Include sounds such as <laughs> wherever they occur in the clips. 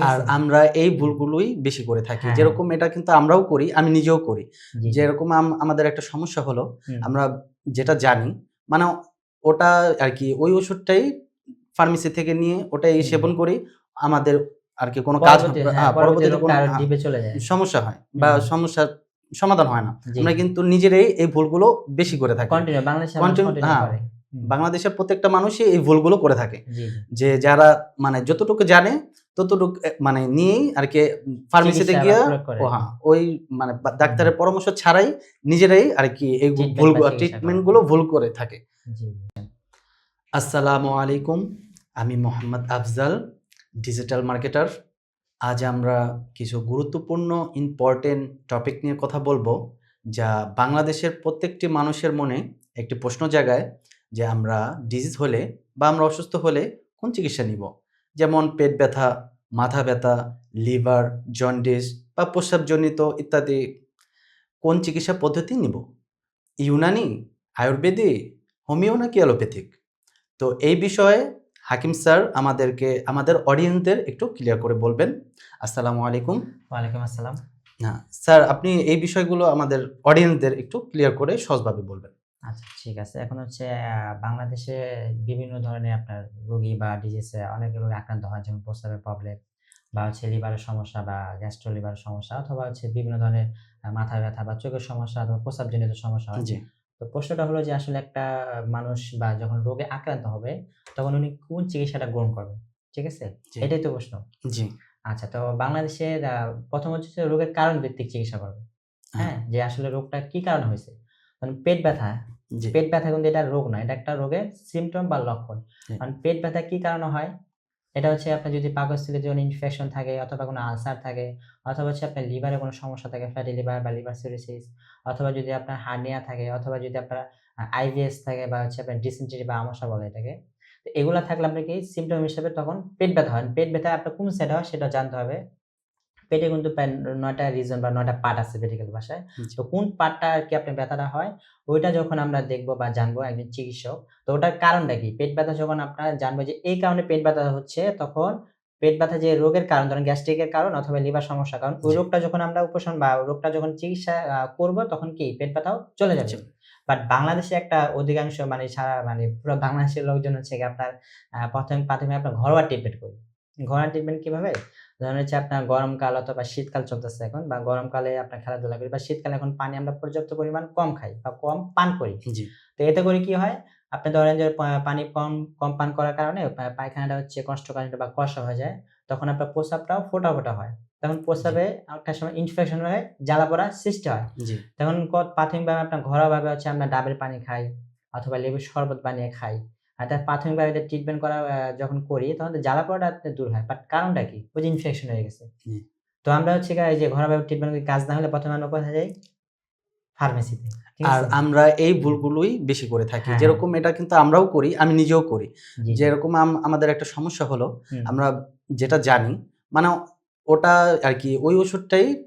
আর আমরা এই ভুলগুলোই বেশি করে থাকি। হ্যাঁ। যেরকম এটা কিন্তু আমরাও করি আমি নিজেও করি। যেরকম আম- আমাদের একটা সমস্যা হলো আমরা যেটা জানি মানে ওটা আর কি ওই ওষুধটাই ফার্মেসি থেকে নিয়ে ওটাই সেবন করি আমাদের আর কি কোনো কাজ পরবর্তী- হবে- হ্যাঁ, হ্যাঁ, পরবর্তীতে কোনো ডিপে চলে যায়। সমস্যা হয় বা হুম। সমস্যার সমাধান হয় না। আমরা কিন্তু নিজেরাই এই ভুলগুলো বেশি করে থাকি। কন্টিনিউ বাংলাদেশে কন্টিনিউ। বাংলাদেশের প্রত্যেকটা মানুষই এই ভুলগুলো করে থাকে। যে যারা মানে যতটুকু জানে ততটুকু মানে নিয়েই আর কি ফার্মেসিতে গিয়ে ও হ্যাঁ ওই মানে ডাক্তারের পরামর্শ ছাড়াই নিজেরাই আর কি এই ভুল বা চিকিৎসা করে। ট্রিটমেন্টগুলো ভুল করে থাকে। আসসালামু আলাইকুম আমি মোহাম্মদ আফজাল ডিজিটাল মার্কেটার আজ আমরা কিছু গুরুত্বপূর্ণ ইম্পর্টেন্ট টপিক নিয়ে কথা বলব যা বাংলাদেশের প্রত্যেকটি মানুষের মনে একটি প্রশ্ন জাগায় যে আমরা ডিজিজ হলে বা আমরা অসুস্থ হলে কোন চিকিৎসা নিব? যেমন পেট ব্যথা মাথা ব্যথা লিভার জন্ডিস বা প্রস্রাবজনিত ইত্যাদি। কোন চিকিৎসা পদ্ধতি নিব? ইউনানি আয়ুর্বেদিক হোমিও নাকি অ্যালোপ্যাথিক? তো এই বিষয়ে হাকিম স্যার আমাদেরকে আমাদের অডিয়েন্সদের একটু ক্লিয়ার করে বলবেন। আসসালামু আলাইকুম। ওয়ালাইকুম আসসালাম। হ্যাঁ স্যার আপনি এই বিষয়গুলো আমাদের অডিয়েন্সদের একটু ক্লিয়ার করে সহজভাবে বলবেন। আচ্ছা ঠিক আছে। এখন হচ্ছে বাংলাদেশে বিভিন্ন ধরনের আপনার রোগী বা ডিজিজে অনেক রোগে আক্রান্ত হয় যেমন প্রস্রাবের প্রবলেম বা হচ্ছে লিভারের সমস্যা বা গ্যাস্ট্রো লিভারের সমস্যা অথবা হচ্ছে বিভিন্ন ধরনের মাথা ব্যথা বা চোখের সমস্যা অথবা প্রস্রাবজনিত সমস্যা হয়। তো প্রশ্নটা হলো যে আসলে একটা মানুষ বা যখন রোগে আক্রান্ত হবে তখন উনি কোন চিকিৎসাটা গ্রহণ করবে ঠিক আছে? এটাই তো প্রশ্ন। জি। আচ্ছা তো বাংলাদেশের প্রথম হচ্ছে রোগের কারণ ভিত্তিক চিকিৎসা করবে হ্যাঁ? যে আসলে রোগটা কি কারণে হয়েছে? কারণ পেট ব্যথা পেট ব্যথা কিন্তু এটা রোগ নয় এটা একটা রোগের সিমটম বা লক্ষণ। কারণ পেট ব্যথা কি কারণে হয়? এটা হচ্ছে আপনার যদি পাকস্থলীতে কোনো ইনফেকশন থাকে অথবা কোনো আলসার থাকে অথবা হচ্ছে আপনার লিভারে কোনো সমস্যা থাকে ফ্যাটি লিভার বা লিভার সিরিসিস অথবা যদি আপনার হার্নিয়া থাকে অথবা যদি আপনার আইভিএস থাকে বা হচ্ছে আপনার ডিসেন্টারি বা আমসা বলে এটাকে তো এগুলা থাকলে আপনার কি সিমটম হিসেবে তখন পেট ব্যথা হয়। পেট ব্যথা আপনার কোন সাইড হয় সেটা জানতে হবে। পেটে কিন্তু প্রায় নয়টা রিজন বা নয়টা পার্ট আছে মেডিকেল ভাষায় তো কোন পার্টটা আর কি আপনার ব্যথাটা হয়? ওইটা যখন আমরা দেখব বা জানব একজন চিকিৎসক তো ওটার কারণটা কি? পেট ব্যথা যখন আপনারা জানব যে এই কারণে পেট ব্যথা হচ্ছে তখন পেট ব্যথা যে রোগের কারণ ধরেন গ্যাস্ট্রিকের কারণ অথবা লিভার সমস্যার কারণ ওই রোগটা যখন আমরা উপশম বা রোগটা যখন চিকিৎসা করব তখন কি পেট ব্যথাও চলে যাবে। জি। বাট বাংলাদেশে একটা অধিকাংশ মানে সারা মানে পুরো বাংলাদেশের লোকজন হচ্ছে আপনার প্রথম প্রাথমিক আপনার ঘরোয়া ট্রিটমেন্ট করি। ঘরোয়া ট্রিটমেন্ট কীভাবে? ধরেন হচ্ছে আপনার গরমকাল অথবা শীতকাল চলতেছে এখন বা গরমকালে আপনার খেলাধুলা করি বা শীতকালে এখন পানি আমরা পর্যাপ্ত পরিমাণ কম খাই বা কম পান করি। তো এতে করে কি হয়? আপনি ধরেন যে পানি কম কম পান করার কারণে পায়খানাটা হচ্ছে কষ্টকাঠিন্য বা কষা হয়ে যায় তখন আপনার প্রস্রাবটাও ফোটা ফোটা হয়। তখন প্রস্রাবে একটা সময় ইনফেকশন হয়ে জ্বালা পড়া সৃষ্টি হয়। তখন প্রাথমিকভাবে আপনার ঘরোয়াভাবে হচ্ছে আমরা ডাবের পানি খাই অথবা লেবুর শরবত বানিয়ে খাই। তার প্রাথমিকভাবে ট্রিটমেন্ট করা যখন করি তখন জ্বালা পড়াটা দূর হয়। বাট কারণটা কি? ওই যে ইনফেকশন হয়ে গেছে। তো আমরা হচ্ছে যে ঘরোয়াভাবে ট্রিটমেন্ট কাজ না হলে প্রথমে আমরা কোথায় যাই? ফার্মেসিতে আর আমরা এই ভুলগুলোই বেশি করে থাকি। হ্যাঁ। যেরকম এটা কিন্তু আমরাও করি আমি নিজেও করি। যেরকম আম- আমাদের একটা সমস্যা হলো আমরা যেটা জানি মানে ওটা আর কি ওই ওষুধটাই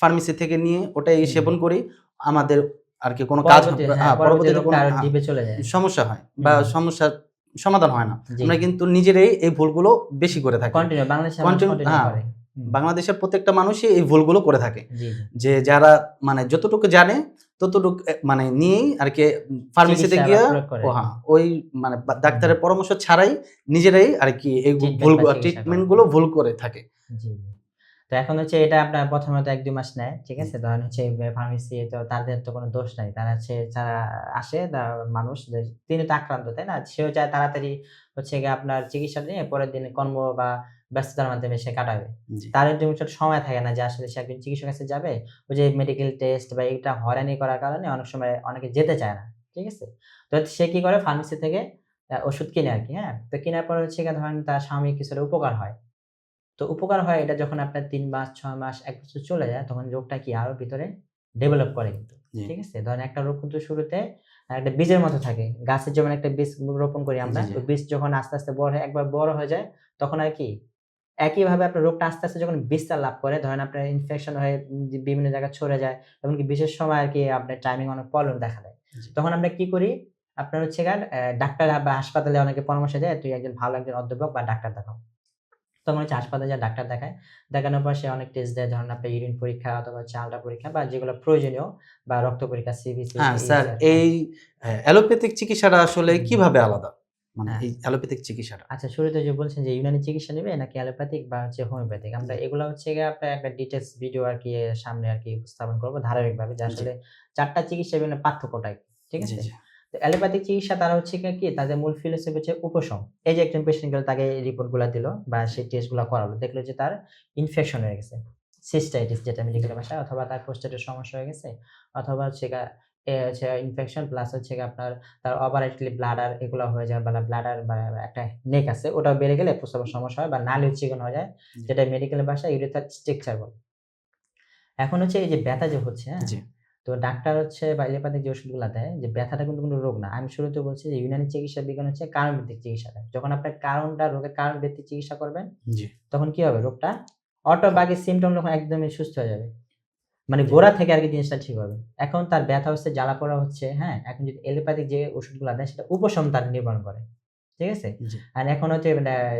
ফার্মেসি থেকে নিয়ে ওটাই সেবন করি। আমাদের আর কি কোনো কাজ হ্যাঁ, হ্যাঁ, পরবর্তীতে কোনো হ্যাঁ, ডিপে চলে যায়। সমস্যা হয় বা হুম। সমস্যার সমাধান হয় না। আমরা কিন্তু নিজেরাই এই ভুলগুলো বেশি করে থাকি। বাংলাদেশের প্রত্যেকটা মানুষই এই ভুলগুলো করে থাকে। যে যারা মানে যতটুকু জানে ততটুকু মানে নিয়েই আর কি ফার্মেসিতে গিয়ে হ্যাঁ ওই মানে ডাক্তারের পরামর্শ ছাড়াই নিজেরাই আর কি এই ভুল বা চিকিৎসা করে। ট্রিটমেন্টগুলো ভুল করে থাকে। তো এখন হচ্ছে এটা আপনার প্রথমত এক দুই মাস নেয় ঠিক আছে? ধরেন হচ্ছে ফার্মেসি তো তাদের তো কোনো দোষ নাই। তারা হচ্ছে যারা আসে মানুষ তিনি তো আক্রান্ত তাই না? সেও চায় তাড়াতাড়ি হচ্ছে গিয়ে আপনার চিকিৎসা নিয়ে পরের দিন কর্ম বা ব্যস্ততার মাধ্যমে সে কাটাবে। জি। তার একদম সময় থাকে না যে আসলে সে একজন চিকিৎসকের কাছে যাবে। ওই যে মেডিকেল টেস্ট বা এটা হয়রানি করার কারণে অনেক সময় অনেকে যেতে চায় না ঠিক আছে? তো সে কি করে? ফার্মেসি থেকে ওষুধ কিনে আর কি হ্যাঁ? তো কেনার পর হচ্ছে গিয়ে ধরেন তার স্বামী কিছুটা উপকার হয়। তো উপকার হয় এটা যখন আপনার তিন মাস ছয় মাস এক বছর চলে যায় তখন রোগটা কি আরও ভিতরে ডেভেলপ করে কিন্তু। ঠিক আছে? ধরেন একটা রোগ কিন্তু শুরুতে একটা বীজের মতো থাকে। গাছের যেমন একটা বীজ রোপণ করি আমরা। বীজ যখন আস্তে আস্তে বড় হয় একবার বড় হয়ে যায় তখন আর কি একইভাবে আপনার রোগটা আস্তে আস্তে যখন বিস্তার লাভ করে ধরেন আপনার ইনফেকশন হয়ে বিভিন্ন জায়গায় ছড়ে যায় এমনকি বিশেষ সময় আর কি আপনার টাইমিং অনেক প্রবলেম দেখা দেয়। তখন আমরা কি করি? আপনার হচ্ছে গান ডাক্তার বা হাসপাতালে অনেকে পরামর্শ দেয় তুই একজন ভালো একজন অধ্যাপক বা ডাক্তার দেখাও। তখন হচ্ছে হাসপাতালে যা ডাক্তার দেখায় দেখানোর পর সে অনেক টেস্ট দেয়। ধরুন আপনার ইউরিন পরীক্ষা অথবা হচ্ছে আলট্রা পরীক্ষা বা যেগুলো প্রয়োজনীয় বা রক্ত পরীক্ষা সিবিসি হ্যাঁ স্যার এই অ্যালোপ্যাথিক চিকিৎসাটা আসলে কীভাবে আলাদা? মানে হ্যাঁ। এই অ্যালোপ্যাথিক চিকিৎসাটা। আচ্ছা শুরুতে যে বলছেন যে ইউনানি চিকিৎসা নেবে নাকি অ্যালোপ্যাথিক বা হচ্ছে হোমিওপ্যাথিক আমরা এগুলো হচ্ছে আপনার একটা ডিটেলস ভিডিও আর কি সামনে আর কি উপস্থাপন করব ধারাবাহিকভাবে যে জি। আসলে চারটা চিকিৎসা বিভিন্ন পার্থক্যটা কি, ঠিক আছে? অ্যালোপ্যাথিক চিকিৎসা তারা হচ্ছে কি তাদের মূল ফিলোসফি হচ্ছে উপশম। এই যে একজন পেশেন্ট গেল তাকে রিপোর্টগুলা দিল বা সেই টেস্টগুলা করালো দেখল যে তার ইনফেকশন হয়ে গেছে। সিস্টাইটিস যেটা মেডিকেল ভাষায় অথবা তার প্রোস্টেটের সমস্যা হয়ে গেছে অথবা হচ্ছে হচ্ছে ইনফেকশন প্লাস হচ্ছে আপনার তার ওভারাইটলি ব্লাডার এগুলো হয়ে যায় বা ব্লাডার বা একটা নেক আছে ওটা বেড়ে গেলে প্রস্রাবের সমস্যা হয় বা নালি চিকন হয়ে যায় যেটা মেডিকেল ভাষায় ইউরিথার স্ট্রাকচার বলে। এখন হচ্ছে এই যে ব্যথা যে হচ্ছে হ্যাঁ? তো ডাক্তার হচ্ছে বা এলোপ্যাথিক যে ওষুধগুলো দেয় যে ব্যথাটা কিন্তু কোনো রোগ না। আমি শুরুতে বলছি যে ইউনানি চিকিৎসা বিজ্ঞান হচ্ছে কারণ ভিত্তিক চিকিৎসা দেয়। যখন আপনার কারণটা রোগের কারণ ভিত্তিক চিকিৎসা করবেন তখন কি হবে রোগটা? অটো বাকি সিমটম যখন একদমই সুস্থ হয়ে যাবে। মানে গোড়া থেকে আর কি জিনিসটা ঠিক হবে। এখন তার ব্যথা হচ্ছে জ্বালা পড়া হচ্ছে হ্যাঁ? এখন যদি এলোপ্যাথিক যে ওষুধগুলো দেয় সেটা উপশম তার নির্মাণ করে। ঠিক আছে? আর এখন হচ্ছে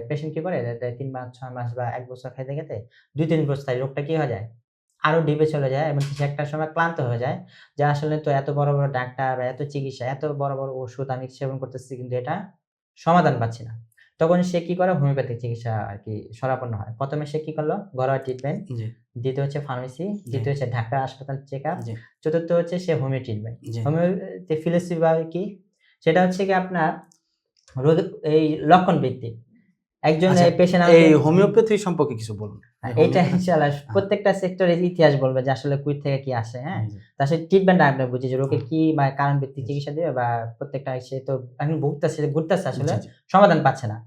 পেশেন্ট কি করে? তিন মাস ছয় মাস বা এক বছর খাইতে খেতে দুই তিন বছর তাই রোগটা কি হয়ে যায়? আরও ডিপে চলে যায় এবং সে একটা সময় ক্লান্ত হয়ে যায়। যে আসলে তো এত বড় বড় ডাক্তার এত চিকিৎসা এত বড় বড় ওষুধ আমি সেবন করতেছি কিন্তু এটা সমাধান পাচ্ছি না। তখন সে কি করে? হোমিওপ্যাথিক চিকিৎসা আর কি সরাপন্ন হয়। প্রথমে সে কি করল? ঘরোয়া ট্রিটমেন্ট। দ্বিতীয় হচ্ছে ফার্মেসি। দ্বিতীয় হচ্ছে ঢাকা হাসপাতাল চেক আপ চতুর্থ হচ্ছে সে হোমিও ট্রিটমেন্ট। হোমিওতে ফিলোসফি বা কি? সেটা হচ্ছে কি আপনার রোগ এই লক্ষণ ভিত্তিক। একজন আচ্ছা, পেশেন্ট এই হোমিওপ্যাথি সম্পর্কে কিছু বলুন। এটা ইনশাআল্লাহ প্রত্যেকটা সেক্টরের ইতিহাস বলবে যে আসলে কই থেকে কি আসে হ্যাঁ? তার সাথে ট্রিটমেন্ট আমরা বুঝি যে রোগের কি বা কারণ ভিত্তিক চিকিৎসা দিবে বা প্রত্যেকটা সে তো এখন ভুগতেছে ঘুরতেছে আসলে সমাধান পাচ্ছে না।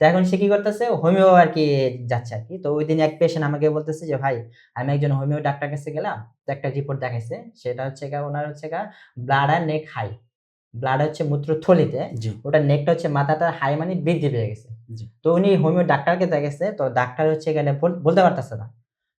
তো এখন সে কি করতেছে? হোমিও আর কি যাচ্ছে আর কি। তো ওই দিন এক পেশেন্ট আমাকে বলতেছে যে ভাই আমি একজন হোমিও ডাক্তার কাছে গেলাম তো একটা রিপোর্ট দেখাইছে। সেটা হচ্ছে গা ওনার হচ্ছে গা ব্লাড আর নেক হাই ব্লাড হচ্ছে মূত্র থলিতে ওটা নেকটা হচ্ছে মাথাটা হাই মানে বৃদ্ধি পেয়ে গেছে। তো উনি হোমিও ডাক্তারকে দেখেছে তো ডাক্তার হচ্ছে গেলে বল- বলতে পারতেছে না।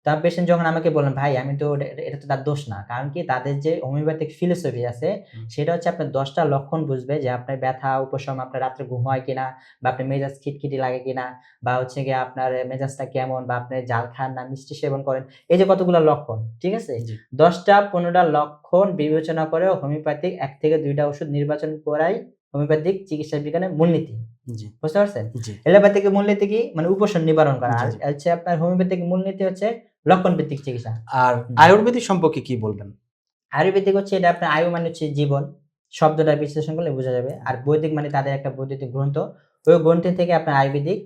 তার পেশেন্ট যখন আমাকে বললেন ভাই আমি তো এটা- তো তার দোষ না। কারণ কি? তাদের যে হোমিওপ্যাথিক ফিলোসফি আছে সেটা হচ্ছে আপনার দশটা লক্ষণ বুঝবে যে আপনার ব্যথা উপশম আপনার রাত্রে ঘুম হয় কিনা বা আপনার মেজাজ খিটখিটি লাগে কিনা বা হচ্ছে গিয়ে আপনার মেজাজটা কেমন বা আপনি জাল খান না মিষ্টি সেবন করেন। এই যে কতগুলো লক্ষণ ঠিক আছে? দশটা পনেরোটা লক্ষণ বিবেচনা করে হোমিওপ্যাথিক এক থেকে দুইটা ওষুধ নির্বাচন করাই হোমিওপ্যাথিক চিকিৎসা বিজ্ঞানের মূলনীতি। বুঝতে পারছেন? এলোপ্যাথিক মূলনীতি কি? মানে উপশম নিবারণ করা। আর। হচ্ছে আপনার হোমিওপ্যাথিক মূলনীতি হচ্ছে লক্ষণ ভিত্তিক চিকিৎসা। আর আয়ুর্বেদিক সম্পর্কে কি বলবেন? আয়ুর্বেদিক হচ্ছে এটা আপনার আয়ু মানে হচ্ছে জীবন শব্দটা বিশ্লেষণ করলে বোঝা যাবে। আর বৈদিক মানে তাদের একটা বৈদ্যুতিক গ্রন্থ। ওই গ্রন্থ থেকে আপনার আয়ুর্বেদিক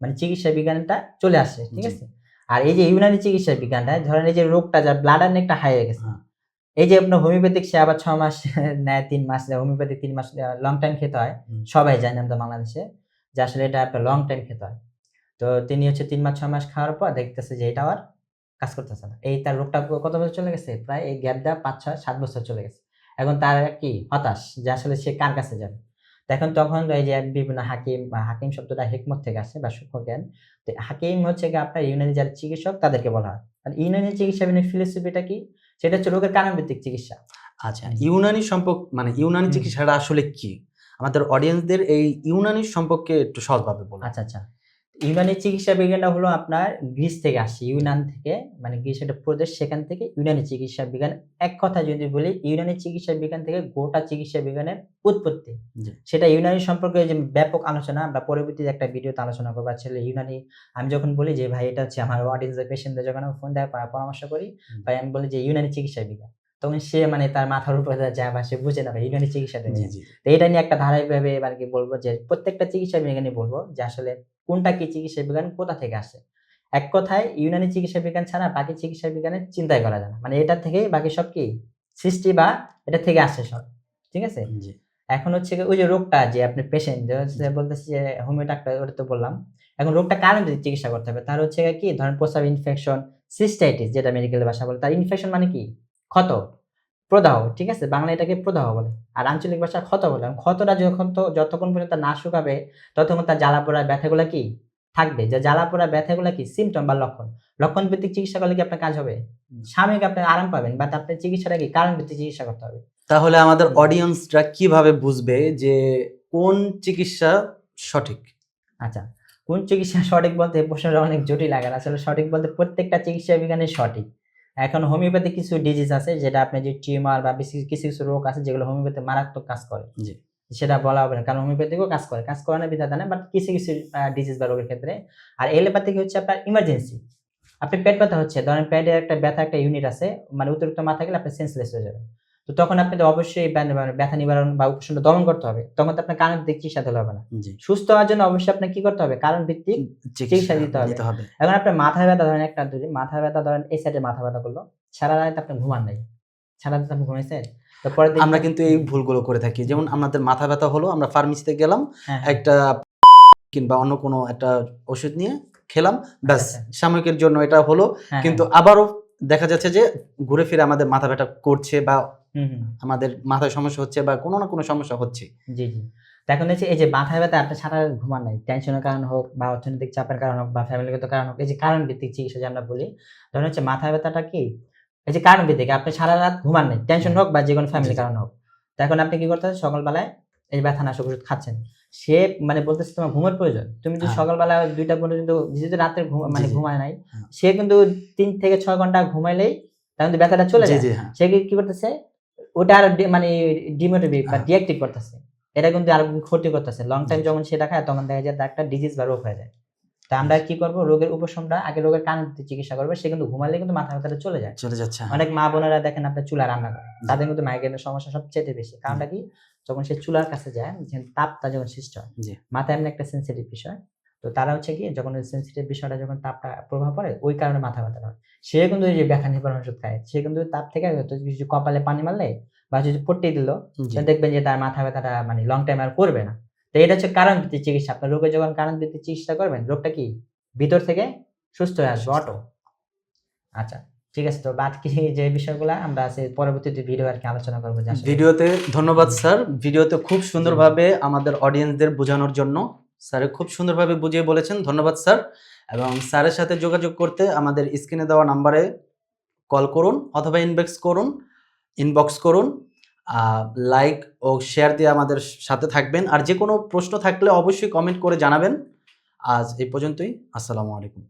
মানে চিকিৎসা বিজ্ঞানটা চলে আসে ঠিক আছে? আর এই যে ইউনানি চিকিৎসা বিজ্ঞানটা ধরেন এই যে রোগটা যার ব্লাডার নেকটা হাই হয়ে গেছে। হ্যাঁ। এই যে আপনার হোমিওপ্যাথিক সে আবার ছ মাস <laughs> নেয় তিন মাস হোমিওপ্যাথিক তিন মাস লং টাইম খেতে হয়। সবাই জানে আমাদের বাংলাদেশে যে আসলে এটা একটা লং টাইম খেতে হয়। তো তিনি হচ্ছে তিন মাস ছ মাস খাওয়ার পর দেখতেছে যে এটা আর কাজ করতেছে না। এই তার রোগটা কত বছর চলে গেছে? প্রায় এই গ্যাপ দেওয়া পাঁচ ছয় সাত বছর চলে গেছে। এখন তার কি হতাশ যে আসলে সে কার কাছে যাবে? এখন তখন এই যে বিভিন্ন হাকিম বা হাকিম শব্দটা হেকমত থেকে আসে বা সূক্ষ্ম জ্ঞান। তো হাকিম হচ্ছে কি আপনার ইউনানি যারা চিকিৎসক তাদেরকে বলা হয়। আর ইউনানি চিকিৎসা ফিলোসফিটা কি? সেটা হচ্ছে রোগের কারণ ভিত্তিক চিকিৎসা। আচ্ছা ইউনানি সম্পর্ক মানে ইউনানি চিকিৎসাটা আসলে কি? আমাদের অডিয়েন্সদের এই ইউনানি সম্পর্কে একটু সহজভাবে বলুন। আচ্ছা আচ্ছা। ইউনানি চিকিৎসা বিজ্ঞানটা হলো আপনার গ্রিস থেকে আসে ইউনান থেকে মানে গ্রিস একটা প্রদেশ সেখান থেকে ইউনানি চিকিৎসা বিজ্ঞান। এক কথা যদি বলি ইউনানি চিকিৎসা বিজ্ঞান থেকে গোটা চিকিৎসা বিজ্ঞানের উৎপত্তি। সেটা ইউনানি সম্পর্কে যে ব্যাপক আলোচনা আমরা পরবর্তীতে একটা ভিডিওতে আলোচনা করব। আসলে ইউনানি আমি যখন বলি যে ভাই এটা হচ্ছে আমার অডিয়েন্সের পেশেন্টদের যখন আমি ফোন দেয় পরামর্শ করি ভাই আমি বলি যে ইউনানি চিকিৎসা বিজ্ঞান। তখন সে মানে তার মাথার উপরে যা বা সে বুঝে না ইউনানি চিকিৎসা জি জি তো এটা নিয়ে একটা ধারাবাহিকভাবে এবার কি বলব যে প্রত্যেকটা চিকিৎসা বিজ্ঞানী বলব যে আসলে কোনটা কি চিকিৎসা বিজ্ঞান কোথা থেকে আসে? এক কথায় ইউনানি চিকিৎসা বিজ্ঞান ছাড়া বাকি চিকিৎসা বিজ্ঞানের চিন্তাই করা যায় না। মানে এটা থেকে বাকি সব কি? সৃষ্টি বা এটা থেকে আসে সব। ঠিক আছে? এখন হচ্ছে ওই যে রোগটা যে আপনি পেশেন্ট বলতেছে যে হোমিও ডাক্তার ওটা তো বললাম। এখন রোগটা কারণ যদি চিকিৎসা করতে হবে? তার হচ্ছে কি? ধরেন প্রস্রাব ইনফেকশন সিস্টাইটিস যেটা মেডিকেল ভাষা বলে তার ইনফেকশন মানে কি? ক্ষত। প্রদাহ ঠিক আছে? বাংলা এটাকে প্রদাহ বলে। আর আঞ্চলিক ভাষা ক্ষত বলে। ক্ষতটা যখন তো যতক্ষণ পর্যন্ত না শুকাবে ততক্ষণ তার জ্বালা পোড়া ব্যথাগুলো কি? থাকবে। যে জ্বালা পোড়া ব্যথাগুলো কি? সিমটম বা লক্ষণ। লক্ষণ ভিত্তিক চিকিৎসা করলে কি আপনার কাজ হবে? সাময়িক আপনি আরাম পাবেন বা আপনার চিকিৎসাটা কি? কারণ ভিত্তিক চিকিৎসা করতে হবে। তাহলে আমাদের। অডিয়েন্সরা কীভাবে বুঝবে যে কোন চিকিৎসা সঠিক? আচ্ছা কোন চিকিৎসা সঠিক বলতে এই প্রশ্নটা অনেক জটিল লাগে আসলে সঠিক বলতে প্রত্যেকটা চিকিৎসা বিজ্ঞানই সঠিক। এখন হোমিওপ্যাথি কিছু ডিজিজ আছে যেটা আপনি যে টিউমার বা বেশি কিছু কিছু রোগ আছে যেগুলো হোমিওপ্যাথি মারাত্মক কাজ করে। জি। সেটা বলা হবে না কারণ হোমিওপ্যাথিকও কাজ করে। কাজ করে না বিধাতা না বাট কিছু কিছু ডিজিজ বা রোগের ক্ষেত্রে। আর এলোপ্যাথিক হচ্ছে আপনার ইমার্জেন্সি আপনি পেট ব্যথা হচ্ছে ধরেন পেটের একটা ব্যথা একটা ইউনিট আছে মানে অতিরিক্ত মাথা গেলে আপনি সেন্সলেস হয়ে যাবেন। তো তখন আপনাদের অবশ্যই ব্যথা নিবারণ বা উপশম দমন করতে হবে। তখন তো আপনার কারণ ভিত্তিক চিকিৎসা দিতে হবে না। সুস্থ হওয়ার জন্য অবশ্যই আপনার কি করতে হবে? কারণ ভিত্তিক চিকিৎসা দিতে হবে। এখন আপনার মাথা ব্যথা ধরেন একটা যদি মাথা ব্যথা ধরেন এই সাইডে মাথা ব্যথা করল। সারা রাত আপনি ঘুমান নাই। সারা রাত আপনি ঘুমাইছেন। তো পরে আমরা কিন্তু এই ভুলগুলো করে থাকি। যেমন আমাদের মাথা ব্যথা হলো আমরা ফার্মেসিতে গেলাম হ্যাঁ, একটা কিংবা অন্য কোনো একটা ওষুধ নিয়ে খেলাম ব্যাস আচ্ছা। সাময়িকের জন্য এটা হলো। হ্যাঁ, কিন্তু আবারও দেখা যাচ্ছে যে ঘুরে ফিরে আমাদের মাথা ব্যথা করছে বা আমাদের মাথায় সমস্যা হচ্ছে বা কোনো না কোনো সমস্যা হচ্ছে। জি জি। তো এখন হচ্ছে এই যে মাথা ব্যথা আপনি সারা রাত ঘুমান নাই টেনশনের কারণ হোক বা অর্থনৈতিক চাপের কারণ হোক বা ফ্যামিলিগত কারণ হোক এই যে কারণ ভিত্তিক চিকিৎসা যে আমরা বলি ধরেন হচ্ছে মাথা ব্যথাটা কি? এই যে কারণ ভিত্তিক আপনি সারা রাত ঘুমান নাই টেনশন হোক বা যে কোনো ফ্যামিলি। কারণ হোক। তো এখন আপনি কি করতে সকালবেলায় এই ব্যথা নাশক ওষুধ খাচ্ছেন। সে মানে বলতেছে তোমার ঘুমের প্রয়োজন। তুমি যদি হ্যাঁ। সকালবেলা দুইটা পর্যন্ত যেহেতু রাতে মানে। ঘুমায় নাই হ্যাঁ। সে কিন্তু তিন থেকে ছয় ঘণ্টা ঘুমাইলেই তার কিন্তু ব্যথাটা চলে যায়। হ্যাঁ। সে কি করতেছে? ওটা আর মানে ডিমোটিভেট বা। ডিঅ্যাক্টিভ করতেছে। এটা কিন্তু আর ক্ষতি করতেছে। লং টাইম যখন সেটা খায় তখন দেখা যায় একটা ডিজিজ বা রোগ হয়ে যায়। তা আমরা কি করব? রোগের উপশমটা আগে রোগের কারণ চিকিৎসা করব সে কিন্তু ঘুমালে কিন্তু মাথা ব্যথাটা চলে যায়। চলে যাচ্ছে হ্যাঁ। অনেক মা বোনেরা দেখেন আপনার চুলা রান্না করে। তাদের কিন্তু মাইগ্রেনের সমস্যা সবচেয়ে বেশি। কারণটা কি? যখন সে চুলার কাছে যায় তাপটা যখন সৃষ্টি হয় জি। মাথা এমনি একটা সেন্সিটিভ বিষয়। তো তারা হচ্ছে কি যখন সেন্সিটিভ বিষয়টা যখন তাপটা প্রভাব পড়ে ওই কারণে মাথা ব্যথা হয়। সে কিন্তু যে ব্যথা নিবারণ ওষুধ খায়। সে কিন্তু তাপ থেকে কিছু কপালে পানি মারলে বা যদি পট্টি দিল দেখবেন যে তার মাথা ব্যথাটা মানে লং টাইম আর করবে না। তো এটা হচ্ছে কারণ ভিত্তিক চিকিৎসা। আপনার রোগের যখন কারণ ভিত্তিক চিকিৎসা করবেন রোগটা কি? ভিতর থেকে সুস্থ হয়ে আসবে অটো। আচ্ছা ঠিক আছে। তো বাদ কি যে বিষয়গুলো আমরা আছে পরবর্তী ভিডিও আর কি আলোচনা করব ভিডিওতে ধন্যবাদ স্যার। ভিডিওতে খুব সুন্দরভাবে আমাদের অডিয়েন্সদের বোঝানোর জন্য। স্যার খুব সুন্দরভাবে বুঝিয়ে বলেছেন, ধন্যবাদ স্যার। এবং স্যারের সাথে যোগাযোগ করতে আমাদের স্ক্রিনে দেওয়া নাম্বারে কল করুন অথবা ইনবক্স করুন ইনবক্স করুন লাইক ও শেয়ার দিয়ে আমাদের সাথে থাকবেন। আর যে কোনো প্রশ্ন থাকলে অবশ্যই কমেন্ট করে জানাবেন। আজ এই পর্যন্তই, আসসালামু আলাইকুম।